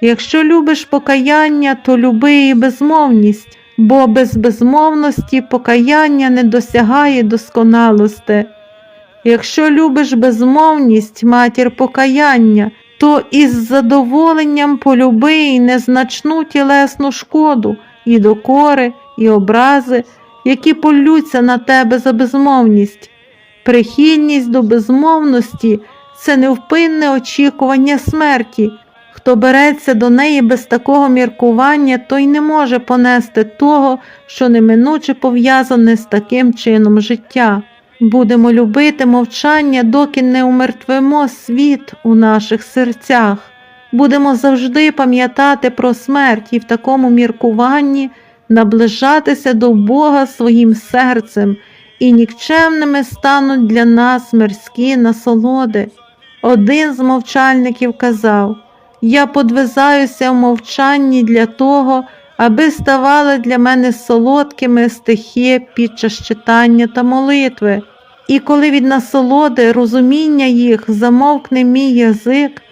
Якщо любиш покаяння, то люби і безмовність, бо без безмовності покаяння не досягає досконалости. Якщо любиш безмовність, матір покаяння, то із задоволенням полюби й незначну тілесну шкоду, і докори, і образи, які полються на тебе за безмовність. Прихильність до безмовності це невпинне очікування смерті. Хто береться до неї без такого міркування, той не може понести того, що неминуче пов'язане з таким чином життя. Будемо любити мовчання, доки не умертвимо світ у наших серцях. Будемо завжди пам'ятати про смерть і в такому міркуванні наближатися до Бога своїм серцем, і нікчемними стануть для нас мирські насолоди. Один з мовчальників казав: Я подвизаюся в мовчанні для того, аби ставали для мене солодкими стихи під час читання та молитви. І коли від насолоди, розуміння їх замовкне мій язик,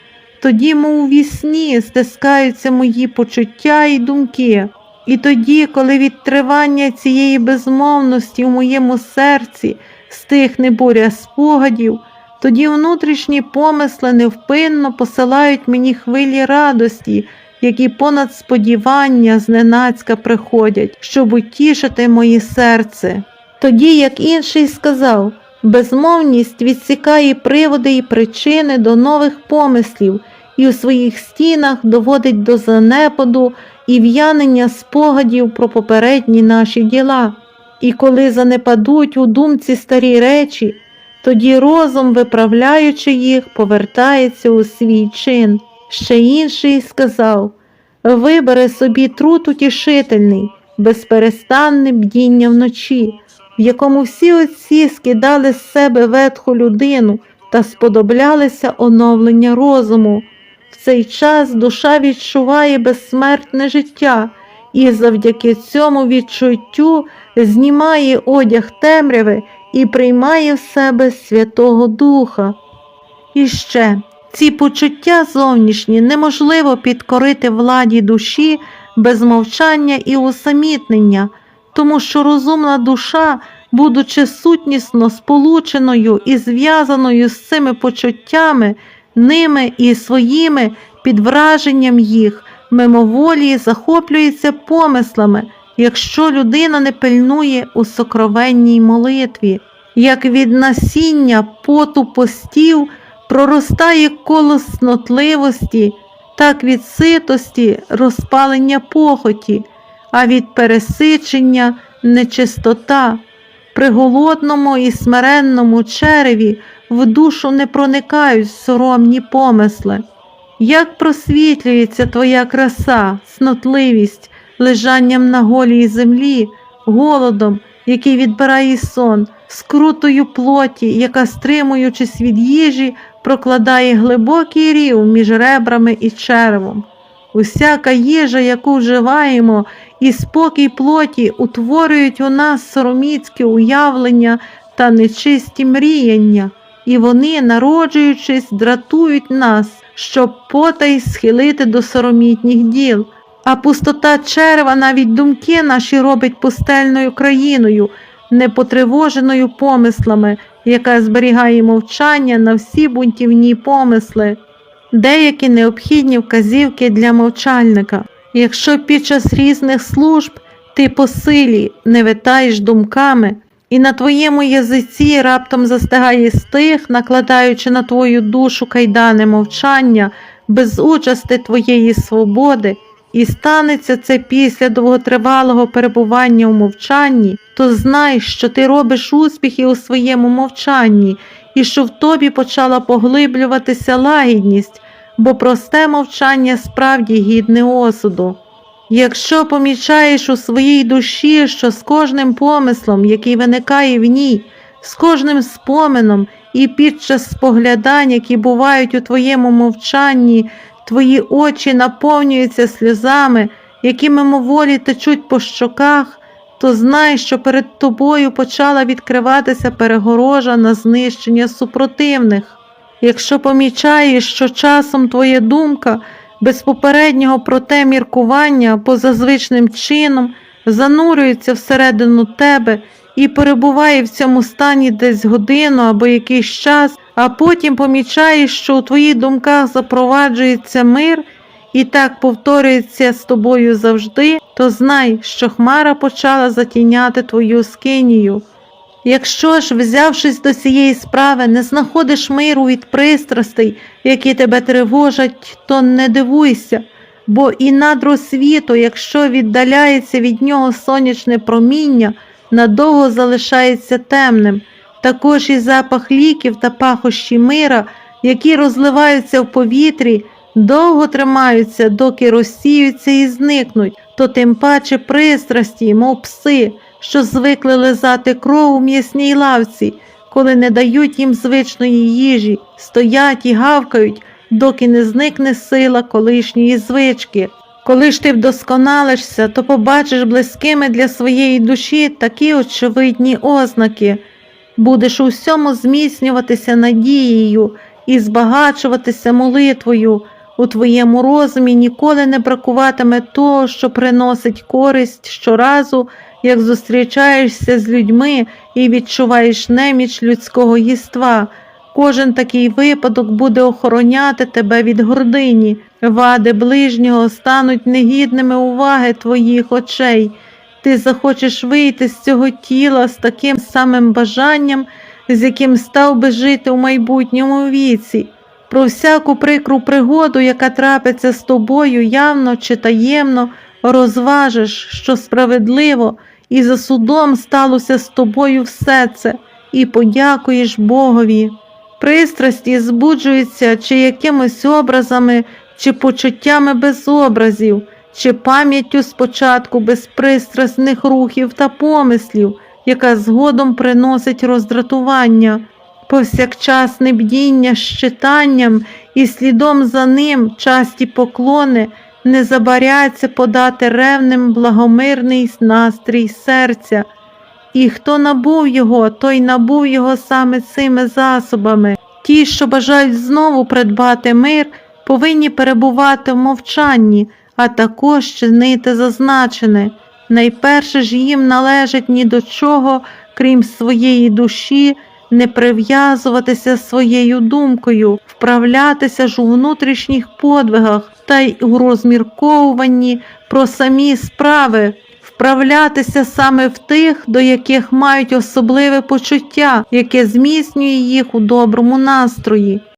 тоді, мов вісні, стискаються мої почуття і думки. І тоді, коли від тривання цієї безмовності в моєму серці стихне буря спогадів, тоді внутрішні помисли невпинно посилають мені хвилі радості, які понад сподівання зненацька приходять, щоб утішити моє серце. Тоді, як інший сказав, безмовність відсікає приводи і причини до нових помислів і у своїх стінах доводить до занепаду і в'янення спогадів про попередні наші діла. І коли занепадуть у думці старі речі, тоді розум, виправляючи їх, повертається у свій чин. Ще інший сказав вибери собі труд утішительний, безперестанне бдіння вночі, в якому всі отці скидали з себе ветху людину та сподоблялися оновлення розуму. В цей час душа відчуває безсмертне життя і завдяки цьому відчуттю знімає одяг темряви і приймає в себе Святого Духа. І ще ці почуття зовнішні неможливо підкорити владі душі без мовчання і усамітнення, тому що розумна душа, будучи сутнісно сполученою і зв'язаною з цими почуттями, ними і своїми під враженням їх, мимоволі захоплюється помислами, якщо людина не пильнує у сокровенній молитві, як від насіння поту постів проростає коло снотливості, так від ситості розпалення похоті, а від пересичення нечистота. При голодному і смиренному череві в душу не проникають соромні помисли. Як просвітлюється твоя краса, снотливість, лежанням на голій землі, голодом, який відбирає сон, скрутою плоті, яка, стримуючись від їжі, прокладає глибокий рів між ребрами і червом. Усяка їжа, яку вживаємо, і спокій плоті утворюють у нас сороміцькі уявлення та нечисті мріяння, і вони, народжуючись, дратують нас, щоб потай схилити до соромітніх діл. А пустота черва навіть думки наші робить пустельною країною, непотривоженою помислами, яка зберігає мовчання на всі бунтівні помисли. Деякі необхідні вказівки для мовчальника. Якщо під час різних служб ти по силі не витаєш думками, і на твоєму язиці раптом застигає стих, накладаючи на твою душу кайдани мовчання, без участи твоєї свободи, і станеться це після довготривалого перебування у мовчанні, то знай, що ти робиш успіхи у своєму мовчанні, і що в тобі почала поглиблюватися лагідність, бо просте мовчання справді гідне осуду. Якщо помічаєш у своїй душі, що з кожним помислом, який виникає в ній, з кожним спомином і під час споглядань, які бувають у твоєму мовчанні, твої очі наповнюються сльозами, які мимоволі течуть по щоках, то знай, що перед тобою почала відкриватися перегорожа на знищення супротивних. Якщо помічаєш, що часом твоя думка без попереднього проте міркування поза звичним чином занурюється всередину тебе і перебуває в цьому стані десь годину або якийсь час, а потім помічаєш, що у твоїх думках запроваджується мир і так повторюється з тобою завжди, то знай, що хмара почала затіняти твою скинію. Якщо ж, взявшись до цієї справи, не знаходиш миру від пристрастей, які тебе тривожать, то не дивуйся, бо і над розсвіту, якщо віддаляється від нього сонячне проміння, надовго залишається темним. Також і запах ліків та пахощі мира, які розливаються в повітрі, довго тримаються, доки розсіються і зникнуть, то тим паче пристрасті, мов пси, що звикли лизати кров у м'ясній лавці, коли не дають їм звичної їжі, стоять і гавкають, доки не зникне сила колишньої звички. Коли ж ти вдосконалишся, то побачиш близькими для своєї душі такі очевидні ознаки. Будеш у всьому зміцнюватися надією і збагачуватися молитвою. У твоєму розумі ніколи не бракуватиме того, що приносить користь щоразу, як зустрічаєшся з людьми і відчуваєш неміч людського єства. Кожен такий випадок буде охороняти тебе від гордині, вади ближнього стануть негідними уваги твоїх очей. Ти захочеш вийти з цього тіла з таким самим бажанням, з яким став би жити у майбутньому віці. Про всяку прикру пригоду, яка трапиться з тобою явно чи таємно, розважиш, що справедливо, і за судом сталося з тобою все це, і подякуєш Богові. Пристрасті збуджуються чи якимись образами, чи почуттями без образів, чи пам'яттю спочатку безпристрасних рухів та помислів, яка згодом приносить роздратування, повсякчасне бдіння з читанням і слідом за ним часті поклони не забаряться подати ревним благомирний настрій серця. І хто набув його, той набув його саме цими засобами. Ті, що бажають знову придбати мир, повинні перебувати в мовчанні, а також чинити зазначене. Найперше ж їм належить ні до чого, крім своєї душі, не прив'язуватися своєю думкою, вправлятися ж у внутрішніх подвигах та й у розмірковуванні про самі справи, вправлятися саме в тих, до яких мають особливе почуття, яке зміцнює їх у доброму настрої.